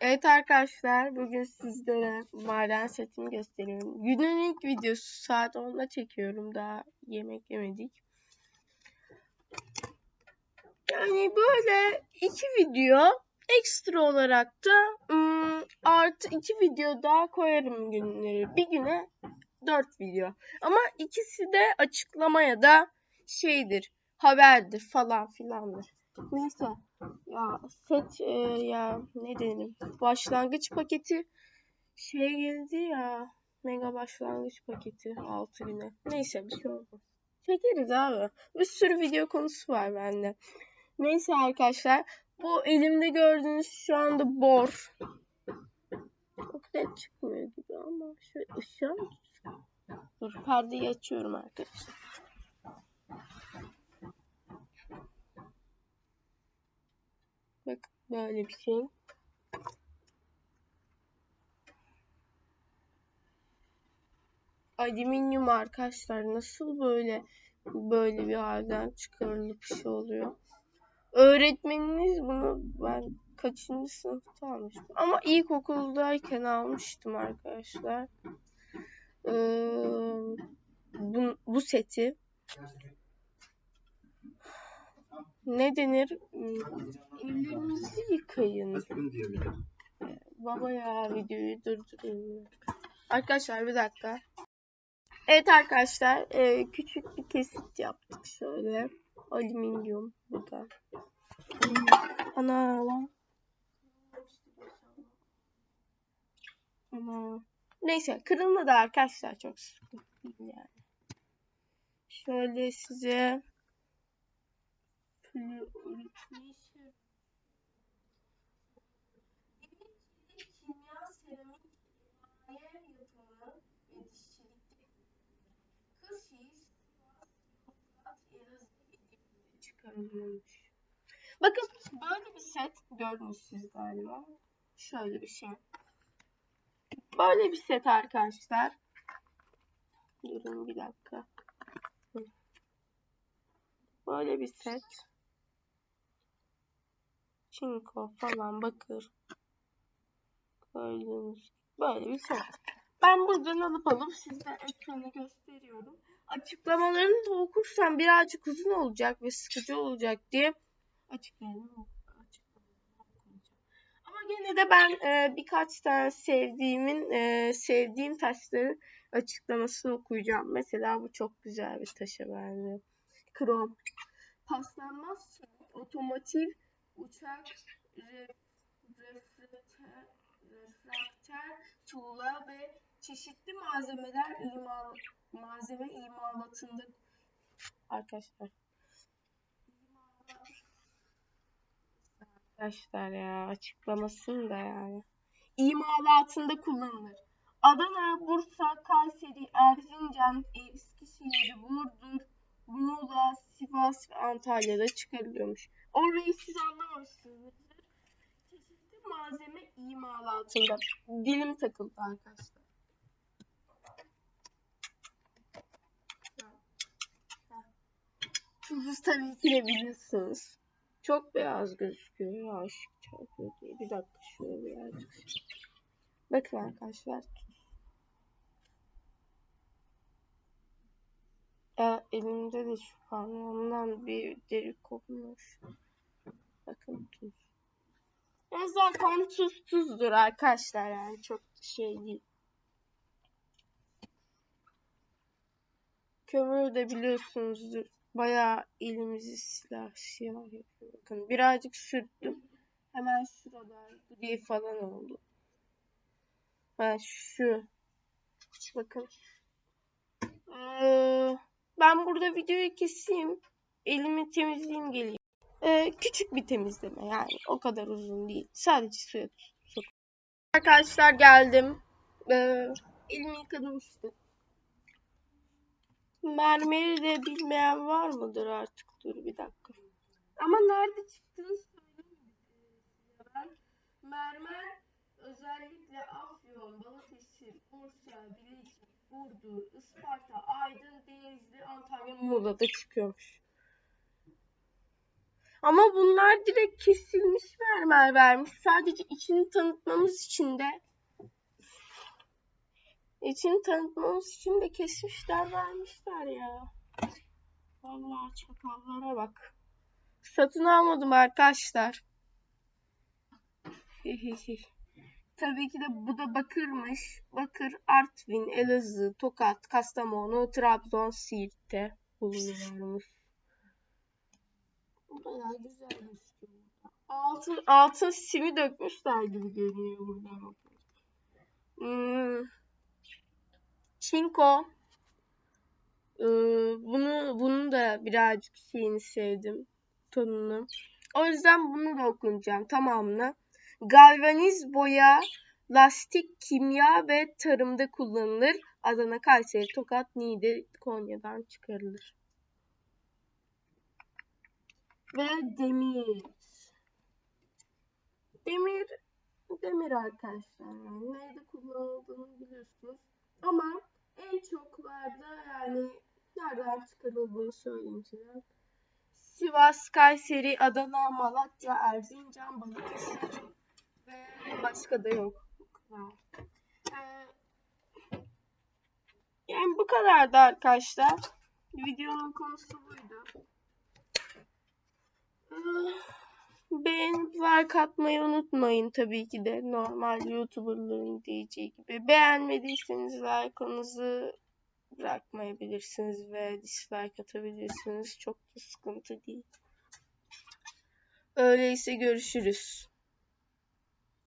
Evet arkadaşlar bugün sizlere maden setimi gösteriyorum. Günün ilk videosu saat 10'da çekiyorum daha yemek yemedik. Yani böyle iki video ekstra olarak da ım, artı iki video daha koyarım günleri. Bir güne dört video. Ama ikisi de açıklamaya da şeydir haberdir falan filandır. Neyse ya set e, ya ne dedim başlangıç paketi şey geldi ya mega başlangıç paketi 6 güne. Neyse bir şey olmaz. Çekeriz abi. Bir sürü video konusu var bende. Neyse arkadaşlar bu elimde gördüğünüz şu anda bor. Çok net çıkmıyor gibi ama şöyle tutsam? Dur perdeyi açıyorum arkadaşlar. Bak böyle bir şey. Alüminyum arkadaşlar nasıl böyle böyle bir halden çıkarılıp bir şey oluyor. Öğretmeniniz bunu ben kaçıncı sınıfta almıştım. Ama ilkokuldayken almıştım arkadaşlar. Ee, bu, bu seti ne denir? Ellerinizi yıkayın. Diyebilirim. Baba ya videoyu durdurayım. Arkadaşlar bir dakika. Evet arkadaşlar e, küçük bir kesit yaptık şöyle. Alüminyum bu da. Ana lan. Ana. Neyse kırılmadı arkadaşlar çok sıkıntı değil yani. Şöyle size kimya, Çıkarılmış. Bakın böyle bir set gördünüz siz galiba. Şöyle bir şey. Böyle bir set arkadaşlar. Durun bir dakika. Böyle bir set. Çinko falan bakır. Gördüğünüz böyle bir set. Ben buradan alıp alıp size ekranı gösteriyorum. Açıklamalarını da okursam birazcık uzun olacak ve sıkıcı olacak diye açıklamalarını. Ama gene de ben e, birkaç tane sevdiğimin e, sevdiğim taşların açıklamasını okuyacağım. Mesela bu çok güzel bir taşa benziyor. Krom. Paslanmaz otomotiv uçak refraktör, refraktör tuğla ve çeşitli malzemeler imal, malzeme imalatında arkadaşlar arkadaşlar ya açıklamasını da yani imalatında kullanılır. Adana, Bursa, Kayseri, Erzincan, Eskişehir, Burdur, Muğla, Sivas ve Antalya'da çıkarılıyormuş. Orayı siz anlamamışsınızdır. Çeşitli malzeme imalatında. Dilim takıldı arkadaşlar. Tuzu tabii ki de biliyorsunuz. Çok beyaz gözüküyor ya. ışık çarpıyor diye. Bir dakika şöyle birazcık. Bakın arkadaşlar. Ya elimde de şu parmağımdan bir delik kopmuş. Bakın tuz. Ya zaten tuz tuzdur arkadaşlar yani çok şey değil. Kömür de biliyorsunuzdur. Bayağı elimizi silah siyah yapıyor. Bakın birazcık sürttüm. Hemen şurada gri falan oldu. Ha şu. Bakın. Ee, ben burada videoyu keseyim. Elimi temizleyeyim geleyim. Ee, küçük bir temizleme yani. O kadar uzun değil. Sadece suya sok. Arkadaşlar geldim. Ee, elimi yıkadım işte. Mermeri de bilmeyen var mıdır artık? Dur bir dakika. Ama nerede çıktığını söyleyeyim size ben. Mermer özellikle Afyon, Balıkesir, Bursa, Bilecik, Burdur, Isparta, Aydın, Denizli, Antalya, Muğla'da çıkıyormuş. Ama bunlar direkt kesilmiş mermer vermiş. Sadece içini tanıtmamız için de içini tanıtmamız için de kesmişler vermişler ya. Vallahi çakallara bak. Satın almadım arkadaşlar. Tabii ki de bu da Bakır'mış. Bakır, Artvin, Elazığ, Tokat, Kastamonu, Trabzon, Siirt'te bulunuyormuş. Bayağı güzel gözüküyor. Altın, altın simi dökmüşler gibi görünüyor buradan. Hmm. Çinko. Ee, bunu bunu da birazcık şeyini sevdim. Tonunu. O yüzden bunu da okuyacağım tamamını. Galvaniz boya, lastik, kimya ve tarımda kullanılır. Adana, Kayseri, Tokat, Niğde, Konya'dan çıkarılır. Ve demir. Demir, demir arkadaşlar. Nerede kullanıldığını biliyorsunuz. Ama en çoklarda yani nereden çıkarıldığını söyleyeyim size. Sivas, Kayseri, Adana, Malatya, Erzincan, Balıkesir ve başka da yok. Ee, yani bu kadardı arkadaşlar. Videonun konusu buydu. Beğenip like atmayı unutmayın tabii ki de. Normal YouTuber'ların diyeceği gibi. Beğenmediyseniz like'ınızı bırakmayabilirsiniz ve dislike atabilirsiniz. Çok da sıkıntı değil. Öyleyse görüşürüz.